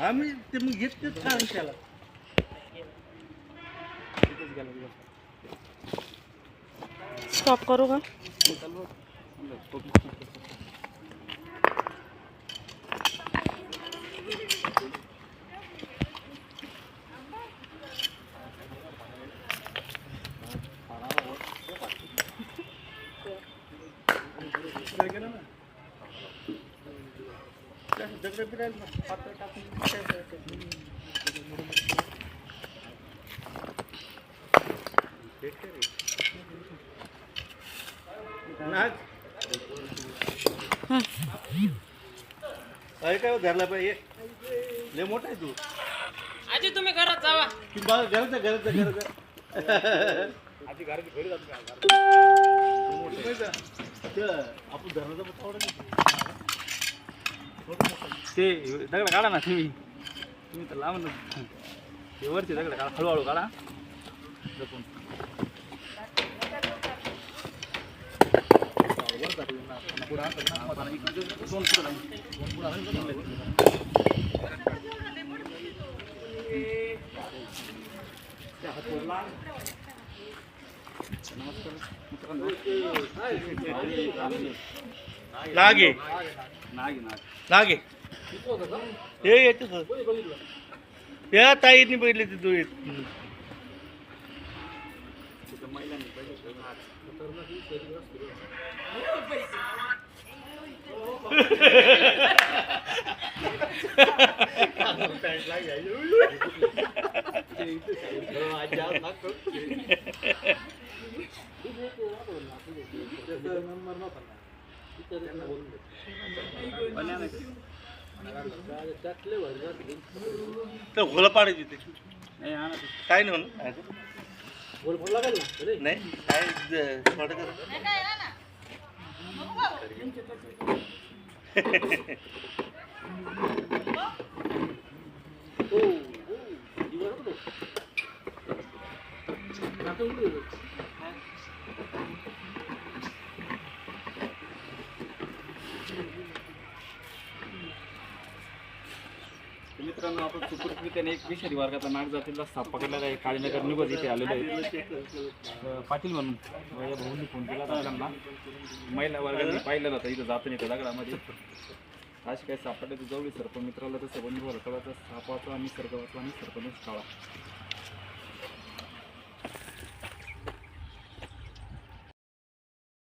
आम्ही ते मग घेतलेच कारण त्याला स्टॉप करू का तिकडे गेला ना त्या दगडं बिडायला ना, पातळ टाकून काय करायचं? नाग. अरे काय हो, धरला पाहिजे लय मोठा आहे तू आजी तुम्ही घरात जावा तू बघ घरात जा, घरात जा, घरात जा. मोठं नाही का? ते आपण धरणाचा पत्ता आवडत नाही. ते दगड काढा ना तुम्ही. तुम्ही तर लांब ना. ते वरचे दगड काढा हळूहळू काढा. जपून. लागे लागे. लागे. हे येते या ताईने बघितले ते तू तर घोला पाडायची ते नाही आणा ते. काय नाही म्हणून नाही काय ज- थोडं कर. तर मित्रांनो आपण सुखरूप एक विषारी वर्गाचा नाग जातीला साप पकडलेला आहे. काळीनगर निघत इथे आलेलो आहे. अं, पाटील म्हणून माझ्या भाऊनी फोन केला होता त्यांना. महिला वर्गाने पाहिलं होतं इथं जातो नाही दगडामध्ये. अशी काही सापडले तर जवळी सर्प मित्राला तर सबंध भरकवाचा सापाचा आणि सर्ग आणि सर्पदंश काळा.